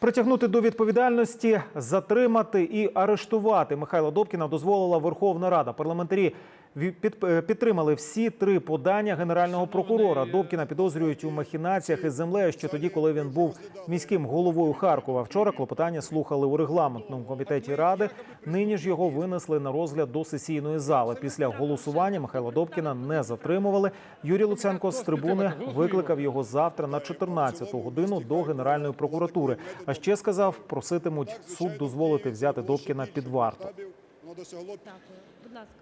Притягнути до відповідальності, затримати і арештувати Михайла Добкіна дозволила Верховна Рада. Парламентарі підтримали всі три подання генерального прокурора. Добкіна підозрюють у махінаціях із землею ще тоді, коли він був міським головою Харкова. Вчора клопотання слухали у регламентному комітеті ради. Нині ж його винесли на розгляд до сесійної зали. Після голосування Михайла Добкіна не затримували. Юрій Луценко з трибуни викликав його завтра на 14 годину до Генеральної прокуратури. А ще сказав, проситимуть суд дозволити взяти Добкіна під варту.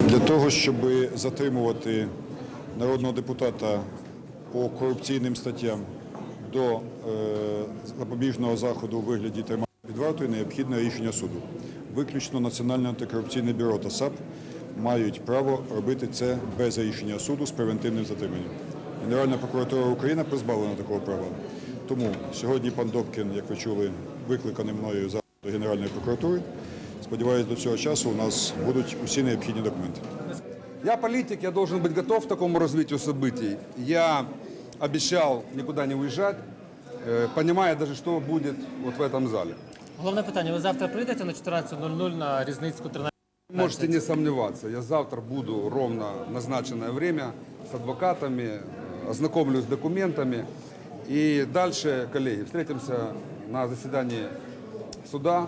Для того, щоб затримувати народного депутата по корупційним статтям до е, запобіжного заходу у вигляді тримання під вартою, необхідне рішення суду. Виключно Національне антикорупційне бюро та САП мають право робити це без рішення суду з превентивним затриманням. Генеральна прокуратура України позбавлена такого права. Тому сьогодні пан Добкін, як ви чули, викликаний мною завтра до Генеральної прокуратури. Сподіваюсь, до цього часу у нас будуть усі необхідні документи. Я политик, я должен быть готов к такому развитию событий. Я обещал никуда не уезжать, э, понимая даже, что будет вот в этом зале. Головне питання: ви завтра прийдете на 14.00 на різницьку 13? Можете не сомневаться, я завтра буду ровно в назначенное время с адвокатами, э, ознакомлюсь с документами. И дальше, коллеги, встретимся на заседании суда,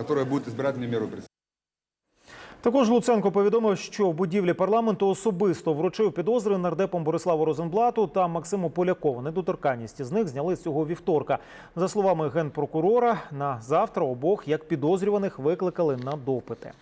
Которое будет избирательной мерой пресечения. Також Луценко повідомив, що в будівлі парламенту особисто вручив підозри нардепам Бориславу Розенблату та Максиму Полякову. Недоторканність з них зняли цього вівторка. За словами генпрокурора, на завтра обох як підозрюваних викликали на допити.